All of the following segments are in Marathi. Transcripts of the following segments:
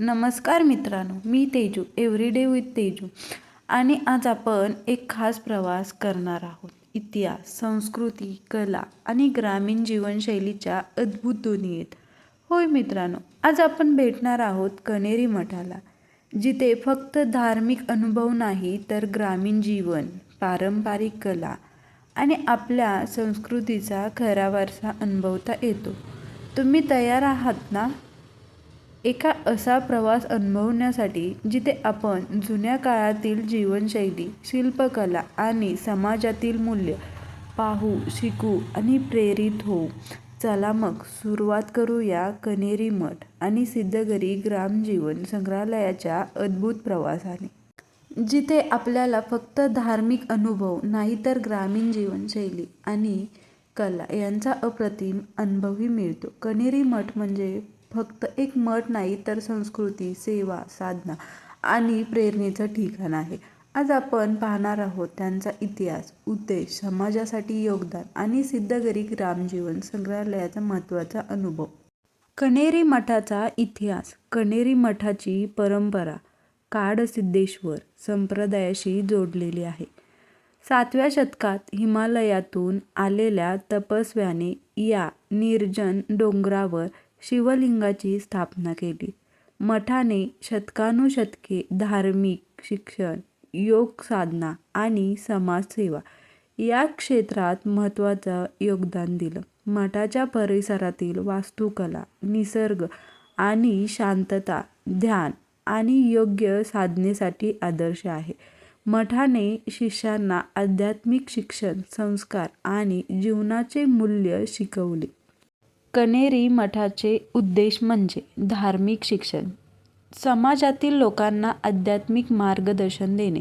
नमस्कार मित्रांनो मी तेजू एव्हरीडे विथ तेजू. आणि आज आपण एक खास प्रवास करणार आहोत. इतिहास संस्कृती कला आणि ग्रामीण जीवनशैलीच्या अद्भुत दुनियेत. होय मित्रांनो आज आपण भेटणार आहोत कनेरी मठाला जिथे फक्त धार्मिक अनुभव नाही तर ग्रामीण जीवन पारंपरिक कला आणि आपल्या संस्कृतीचा खरा वारसा अनुभवता येतो. तुम्ही तयार आहात ना? एका असा प्रवास अनुभवण्यासाठी जिथे आपण जुन्या काळातील जीवनशैली शिल्पकला आणि समाजातील मूल्य पाहू शिकू आणि प्रेरित होऊ. चला मग सुरुवात करूया कनेरी मठ आणि सिद्धगरी ग्रामजीवन संग्रहालयाच्या अद्भुत प्रवासाने. जिथे आपल्याला फक्त धार्मिक अनुभव नाही तर ग्रामीण जीवनशैली आणि कला यांचा अप्रतिम अनुभवही मिळतो. कनेरी मठ म्हणजे फक्त एक मठ नाही तर संस्कृती सेवा साधना आणि प्रेरणेचं ठिकाण आहे. आज आपण पाहणार आहोत त्यांचा इतिहास उद्देश समाजासाठी योगदान आणि सिद्धगरी ग्रामजीवन संग्रहालयाचा महत्त्वाचा अनुभव. कणेरी मठाचा इतिहास कणेरी मठाची परंपरा काडसिद्धेश्वर संप्रदायाशी जोडलेली आहे. सातव्या शतकात हिमालयातून आलेल्या तपस्व्याने या निर्जन डोंगरावर शिवलिंगाची स्थापना केली. मठाने शतकानुशतके धार्मिक शिक्षण योग साधना आणि समाजसेवा या क्षेत्रात महत्त्वाचं योगदान दिलं. मठाच्या परिसरातील वास्तुकला निसर्ग आणि शांतता ध्यान आणि योग्य साधनेसाठी आदर्श आहे. मठाने शिष्यांना आध्यात्मिक शिक्षण संस्कार आणि जीवनाचे मूल्य शिकवले. कनेरी मठाचे उद्देश म्हणजे धार्मिक शिक्षण. समाजातील लोकांना आध्यात्मिक मार्गदर्शन देणे.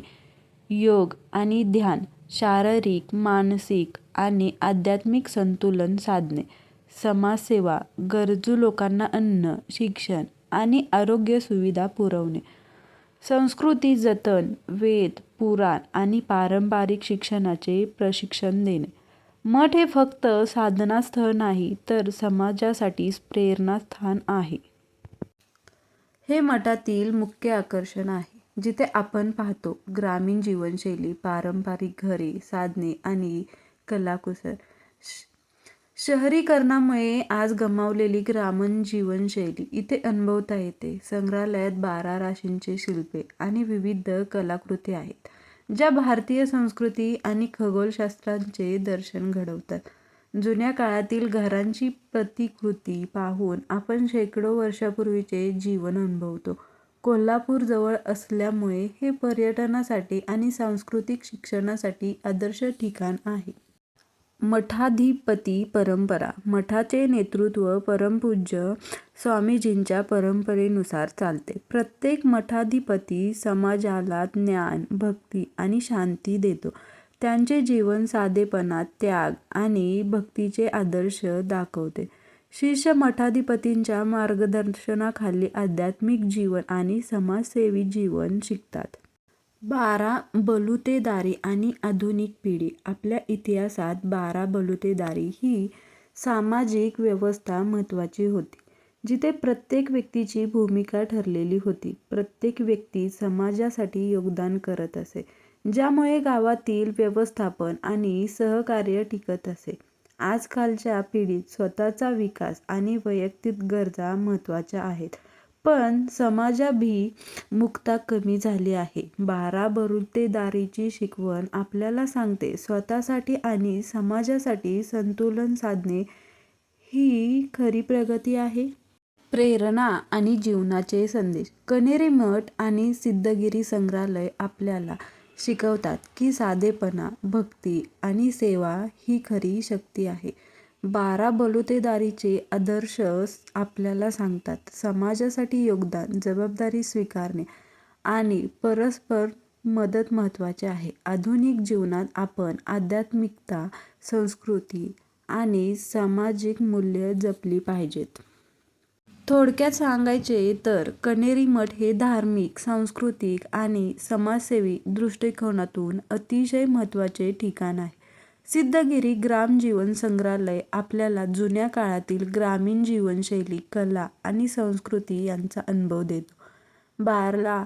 योग आणि ध्यान शारीरिक मानसिक आणि आध्यात्मिक संतुलन साधणे. समाजसेवा गरजू लोकांना अन्न शिक्षण आणि आरोग्य सुविधा पुरवणे. संस्कृती जतन वेद पुराण आणि पारंपरिक शिक्षणाचे प्रशिक्षण देणे. मठ हे फक्त साधनास्थळ नाही तर समाजासाठी प्रेरणास्थान आहे. हे मठातील मुख्य आकर्षण आहे जिथे आपण पाहतो ग्रामीण जीवनशैली पारंपरिक घरे साधने आणि कलाकुसर. शहरीकरणामुळे आज गमावलेली ग्रामीण जीवनशैली इथे अनुभवता येते. संग्रहालयात बारा राशींचे शिल्पे आणि विविध कलाकृती आहेत. ज्या भारतीय संस्कृती आणि खगोलशास्त्रांचे दर्शन घडवतात. जुन्या काळातील घरांची प्रतिकृती पाहून आपण शेकडो वर्षापूर्वीचे जीवन अनुभवतो. कोल्हापूर जवळ असल्यामुळे हे पर्यटनासाठी आणि सांस्कृतिक शिक्षणासाठी आदर्श ठिकाण आहे. मठाधिपती परंपरा. मठाचे नेतृत्व परमपूज्य स्वामीजींच्या परंपरेनुसार चालते. प्रत्येक मठाधिपती समाजाला ज्ञान भक्ती आणि शांती देतो. त्यांचे जीवन साधेपणा त्याग आणि भक्तीचे आदर्श दाखवते. शीर्ष मठाधिपतींच्या मार्गदर्शनाखाली आध्यात्मिक जीवन आणि समाजसेवी जीवन शिकतात. बारा बलुतेदारी आणि आधुनिक पिढी. आपल्या इतिहासात बारा बलुतेदारी ही सामाजिक व्यवस्था महत्त्वाची होती जिथे प्रत्येक व्यक्तीची भूमिका ठरलेली होती. प्रत्येक व्यक्ती समाजासाठी योगदान करत असे ज्यामुळे गावातील व्यवस्थापन आणि सहकार्य टिकत असे. आजकालच्या पिढीत स्वतःचा विकास आणि वैयक्तिक गरजा महत्त्वाच्या आहेत. पण समाजाभी मुक्ता कमी झाली आहे. बारा बरुतेदारीची शिकवण आपल्याला सांगते. स्वतःसाठी आणि समाजासाठी संतुलन साधणे ही खरी प्रगती आहे. प्रेरणा आणि जीवनाचे संदेश. कनेरी मठ आणि सिद्धगिरी संग्रहालय आपल्याला शिकवतात की साधेपणा भक्ती आणि सेवा ही खरी शक्ती आहे. बारा बलुतेदारीचे आदर्श आपल्याला सांगतात. समाजासाठी योगदान जबाबदारी स्वीकारणे आणि परस्पर मदत महत्त्वाचे आहे. आधुनिक जीवनात आपण आध्यात्मिकता संस्कृती आणि सामाजिक मूल्य जपली पाहिजेत. थोडक्यात सांगायचे तर कणेरी मठ हे धार्मिक सांस्कृतिक आणि समाजसेवी दृष्टिकोनातून अतिशय महत्त्वाचे ठिकाण आहे. सिद्धगिरी ग्रामजीवन संग्रहालय आपल्याला जुन्या काळातील ग्रामीण जीवनशैली कला आणि संस्कृती यांचा अनुभव देतो. बारला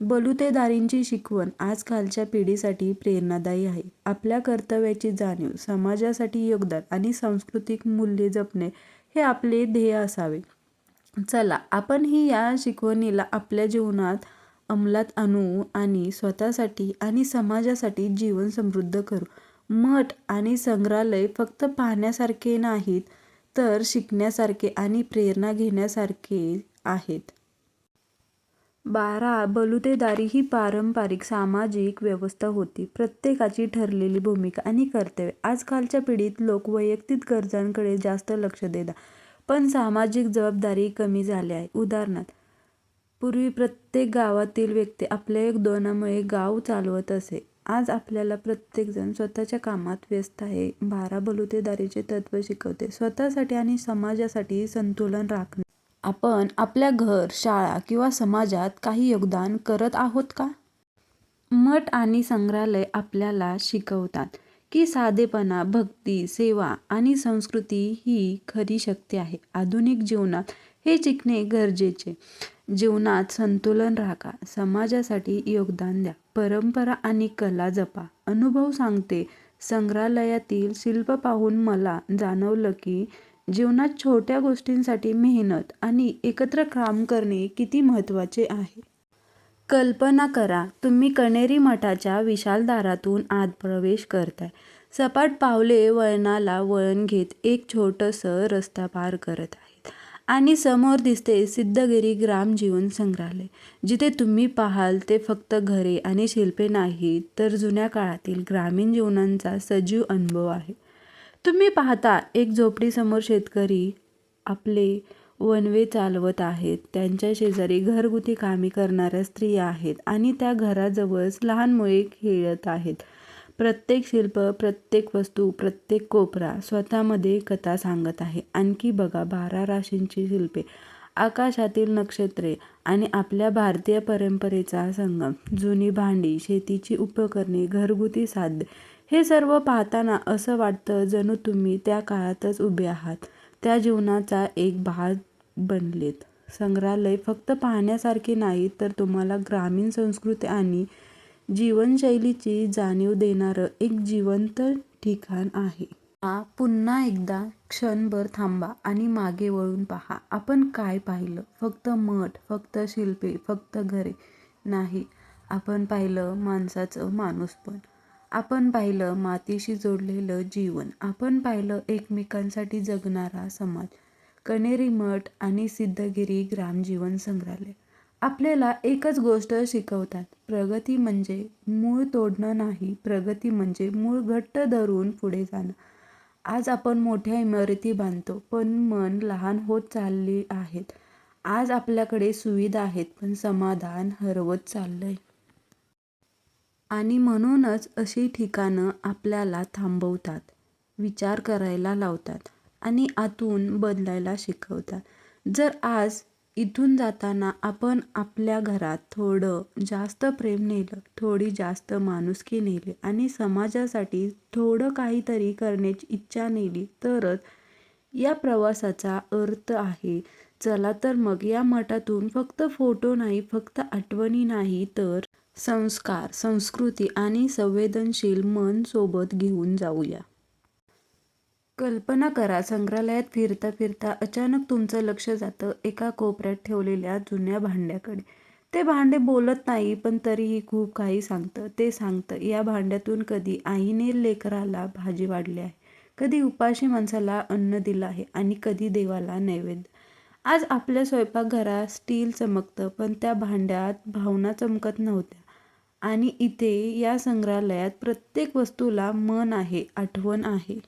बलुतेदारींची शिकवण आजकालच्या पिढीसाठी प्रेरणादायी आहे. आपल्या कर्तव्याची जाणीव समाजासाठी योगदान आणि सांस्कृतिक मूल्ये जपणे हे आपले ध्येय असावे. चला आपणही या शिकवणीला आपल्या जीवनात अंमलात आणू आणि स्वतःसाठी आणि समाजासाठी जीवन समृद्ध करू. मठ आणि संग्रहालय फक्त पाहण्यासारखे नाहीत तर शिकण्यासारखे आणि प्रेरणा घेण्यासारखे आहेत. बारा बलुतेदारी ही पारंपरिक सामाजिक व्यवस्था होती. प्रत्येकाची ठरलेली भूमिका आणि कर्तव्य. आजकालच्या पिढीत लोक वैयक्तिक गरजांकडे जास्त लक्ष देतात पण सामाजिक जबाबदारी कमी झाली आहे. उदाहरणार्थ पूर्वी प्रत्येक गावातील व्यक्ती आपल्या योगदानामुळे गाव चालवत असे. आज आपल्याला प्रत्येकजण स्वतःच्या कामात व्यस्त आहे. बारा बलुतेदारीचे तत्त्व शिकवते. स्वतःसाठी आणि समाजासाठी संतुलन राखणे. आपण आपल्या घर शाळा किंवा समाजात काही योगदान करत आहोत का? मठ आणि संग्रहालय आपल्याला शिकवतात की साधेपणा भक्ती सेवा आणि संस्कृती ही खरी शक्ती आहे. आधुनिक जीवनात हे शिकणे गरजेचे. जीवनात संतुलन राखा. समाजासाठी योगदान द्या. परंपरा आणि कला जपा. अनुभव सांगते. संग्रहालयातील शिल्प पाहून मला जाणवलं की जीवनात छोट्या गोष्टींसाठी मेहनत आणि एकत्र काम करणे किती महत्त्वाचे आहे. कल्पना करा तुम्ही कणेरी मठाच्या विशाल दारातून आत प्रवेश करताय. सपाट पावले वळणाला वळण घेत एक छोटंसं रस्ता पार करत आहे. आणि समोर दिसते सिद्धगिरी ग्राम जीवन संग्रहालय. जिथे तुम्ही पाहाल ते फक्त घरे आणि शिल्पे नाहीत तर जुन्या काळातील ग्रामीण जीवनांचा सजीव अनुभव आहे. तुम्ही पाहता एक झोपडीसमोर शेतकरी आपले वनवे चालवत आहेत. त्यांच्या शेजारी घरगुती कामे करणाऱ्या स्त्रिया आहेत आणि त्या घराजवळच लहान मुळे खेळत आहेत. प्रत्येक शिल्प प्रत्येक वस्तू प्रत्येक कोपरा स्वतःमध्ये कथा सांगत आहे. आणखी बघा बारा राशींची शिल्पे आकाशातील नक्षत्रे आणि आपल्या भारतीय परंपरेचा संगम जुनी भांडी शेतीची उपकरणे घरगुती साध्य हे सर्व पाहताना असं वाटतं जणू तुम्ही त्या काळातच उभे आहात. त्या जीवनाचा एक भाग बनलेत. संग्रहालय फक्त पाहण्यासारखे नाही तर तुम्हाला ग्रामीण संस्कृती आणि जीवनशैलीची जाणीव देणारं एक जिवंत ठिकाण आहे. पुन्हा एकदा क्षणभर थांबा आणि मागे वळून पहा. आपण काय पाहिलं? फक्त मठ फक्त शिल्पे फक्त घरे. नाही आपण पाहिलं माणसाचं माणूसपण आपण पाहिलं मातीशी जोडलेलं जीवन. आपण पाहिलं एकमेकांसाठी जगणारा समाज. कणेरी मठ आणि सिद्धगिरी ग्रामजीवन संग्रहालय. आपल्याला एकच गोष्ट शिकवतात. प्रगती म्हणजे मूळ तोडणं नाही प्रगती म्हणजे मूळ घट्ट धरून पुढे जाणं. आज आपण मोठ्या इमारती बांधतो पण मन लहान होत चालली आहेत. आज आपल्याकडे सुविधा आहेत पण समाधान हरवत चाललंय. आणि म्हणूनच अशी ठिकाणं आपल्याला थांबवतात विचार करायला लावतात आणि आतून बदलायला शिकवतात. जर आज इथून जाताना आपण आपल्या घरात थोडं जास्त प्रेम नेलं थोडी जास्त माणुसकी नेली आणि समाजासाठी थोडं काहीतरी करण्याची इच्छा नेली तरच या प्रवासाचा अर्थ आहे. चला तर मग या मठातून फक्त फोटो नाही फक्त आठवणी नाही तर संस्कार संस्कृती आणि संवेदनशील मन सोबत घेऊन जाऊया. कल्पना करा संग्रहालयात फिरता फिरता अचानक तुमचं लक्ष जातं एका कोपऱ्यात ठेवलेल्या जुन्या भांड्याकडे. ते भांडे बोलत नाही पण तरीही खूप काही सांगतं. ते सांगतं या भांड्यातून कधी आईने लेकराला भाजी वाढली आहे कधी उपाशी माणसाला अन्न दिलं आहे आणि कधी देवाला नैवेद्य. आज आपल्या स्वयंपाकघरात स्टील चमकतं पण त्या भांड्यात भावना चमकत नव्हत्या. आणि इथे या संग्रहालयात प्रत्येक वस्तूला मन आहे आठवण आहे.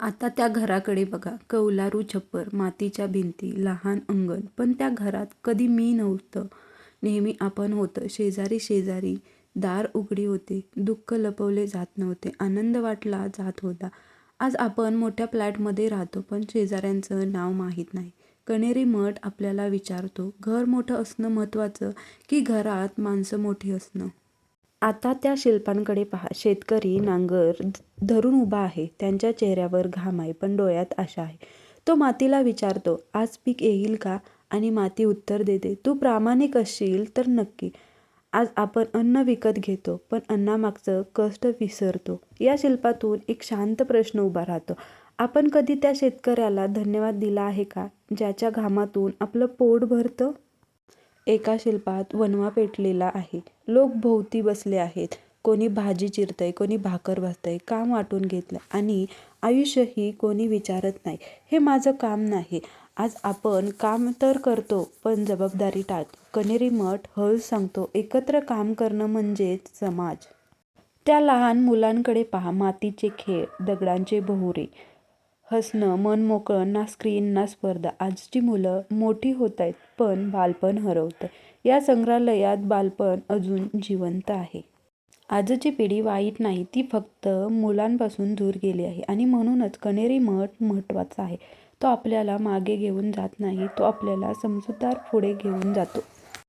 आता त्या घराकडे बघा. कौलारू छप्पर मातीच्या भिंती लहान अंगण. पण त्या घरात कधी मी नव्हतं. नेहमी आपण होतं. शेजारी शेजारी दार उघडी होते. दुःख लपवले जात नव्हते. आनंद वाटला जात होता. आज आपण मोठ्या फ्लॅटमध्ये राहतो पण शेजाऱ्यांचं नाव माहीत नाही. कणेरी मठ आपल्याला विचारतो घर मोठं असणं महत्त्वाचं की घरात माणसं मोठी असणं? आता त्या शिल्पांकडे पहा. शेतकरी नांगर धरून उभा आहे. त्यांच्या चेहऱ्यावर घाम आहे पण डोळ्यात आशा आहे. तो मातीला विचारतो आज पीक येईल का? आणि माती उत्तर देते तू प्रामाणिक असशील तर नक्की. आज आपण अन्न विकत घेतो पण अन्नामागचं कष्ट विसरतो. या शिल्पातून एक शांत प्रश्न उभा राहतो. आपण कधी त्या शेतकऱ्याला धन्यवाद दिला आहे का ज्याच्या घामातून आपलं पोट भरतं? एका शिल्पात वनवा पेटलेला आहे. लोक भोवती बसले आहेत. कोणी भाजी चिरतंय कोणी भाकर भाजतंय काम वाटून घेतलं आणि आयुष्यही कोणी विचारत नाही. हे माझं काम नाही. आज आपण काम तर करतो पण जबाबदारी टाळतो. कनेरी मठ हळ सांगतो एकत्र काम करणं म्हणजेच समाज. त्या लहान मुलांकडे पहा मातीचे खेळ दगडांचे भोवरे. हसणं मन मोकळं ना स्क्रीन ना स्पर्धा आजची मुलं मोठी होत आहेत पण बालपण हरवतं या संग्रहालयात बालपण अजून जिवंत आहे. आजची पिढी वाईट नाही ती फक्त मुलांपासून दूर गेली आहे आणि म्हणूनच कणेरी मठ महत्त्वाचा आहे. तो आपल्याला मागे घेऊन जात नाही तो आपल्याला समजूतदार पुढे घेऊन जातो.